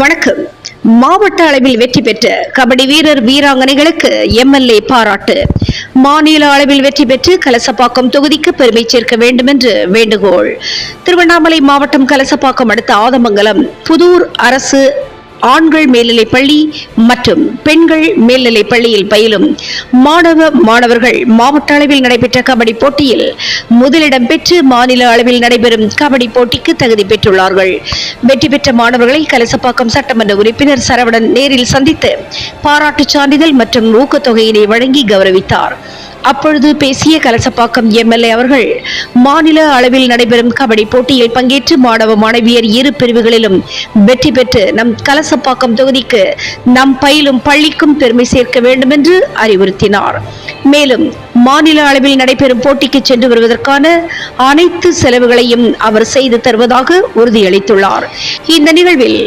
வணக்கம். மாவட்ட அளவில் வெற்றி பெற்ற கபடி வீரர் வீராங்கனைகளுக்கு எம்எல்ஏ பாராட்டு. மாநில அளவில் வெற்றி பெற்று கலசப்பாக்கம் தொகுதிக்கு பெருமை சேர்க்க வேண்டும் என்று வேண்டுகோள். திருவண்ணாமலை மாவட்டம் கலசப்பாக்கம் அடுத்த ஆதமங்கலம் புதூர் அரசு ஆண்கள் மேல்நிலைப் பள்ளி மற்றும் பெண்கள் மேல்நிலைப் பள்ளியில் பயிலும் மாணவ மாணவர்கள் மாவட்ட அளவில் நடைபெற்ற கபடி போட்டியில் முதலிடம் பெற்று மாநில அளவில் நடைபெறும் கபடி போட்டிக்கு தகுதி பெற்றுள்ளார்கள். வெற்றி பெற்ற மாணவர்களை கலசப்பாக்கம் சட்டமன்ற உறுப்பினர் சரவணன் நேரில் சந்தித்து பாராட்டுச் சான்றிதழ் மற்றும் ஊக்கத்தொகையினை வழங்கி கௌரவித்தார். அப்பொழுது பேசிய கலசப்பாக்கம் எம்எல்ஏ அவர்கள் மாநில அளவில் நடைபெறும் கபடி போட்டியில் பங்கேற்று மாணவ மாணவியர் இரு பிரிவுகளிலும் வெற்றி பெற்று நம் கலசப்பாக்கம் தொகுதிக்கு நம் பயிலும் பள்ளிக்கும் பெருமை சேர்க்க வேண்டும் என்று அறிவுறுத்தினார். மேலும் மாநில அளவில் நடைபெறும் போட்டிக்கு சென்று வருவதற்கான அனைத்து செலவுகளையும் அவர் செய்து தருவதாக உறுதியளித்துள்ளார். இந்த நிகழ்வில்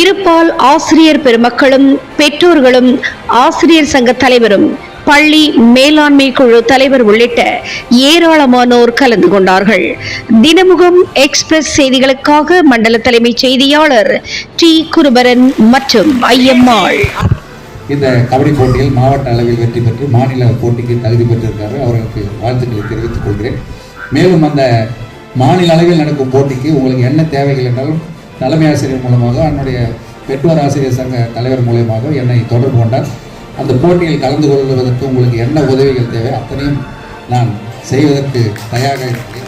இருபால் ஆசிரியர் பெருமக்களும் பெற்றோர்களும் ஆசிரியர் சங்க தலைவரும் பள்ளி மேலாண்மை குழு தலைவர் உள்ளிட்ட ஏராளமானோர் கலந்து கொண்டார்கள். தினமுகம் எக்ஸ்பிரஸ் செய்திகளுக்காக மண்டல தலைமை செய்தியாளர் டி. குருபரன் மற்றும் ஐயம்மாள். இந்த கபடி போட்டியில் மாவட்ட அளவில் வெற்றி பெற்று மாநில போட்டிக்கு தகுதி பெற்றிருக்காரு அவர்களுக்கு வாழ்த்துக்களை தெரிவித்துக் கொள்கிறேன். மேலும் அந்த மாநில அளவில் நடக்கும் போட்டிக்கு உங்களுக்கு என்ன தேவைகள் என்றாலும் தலைமை ஆசிரியர் மூலமாக என்னுடைய பெற்றோர் ஆசிரியர் சங்க தலைவர் மூலயமாக என்னை தொடர்பு கொண்டார். அந்த போட்டியில் கலந்து கொள்வதற்கு உங்களுக்கு என்ன உதவிகள் தேவை? அத்தனையும் நான் செய்வதற்கு தயாராக இருக்கிறேன்.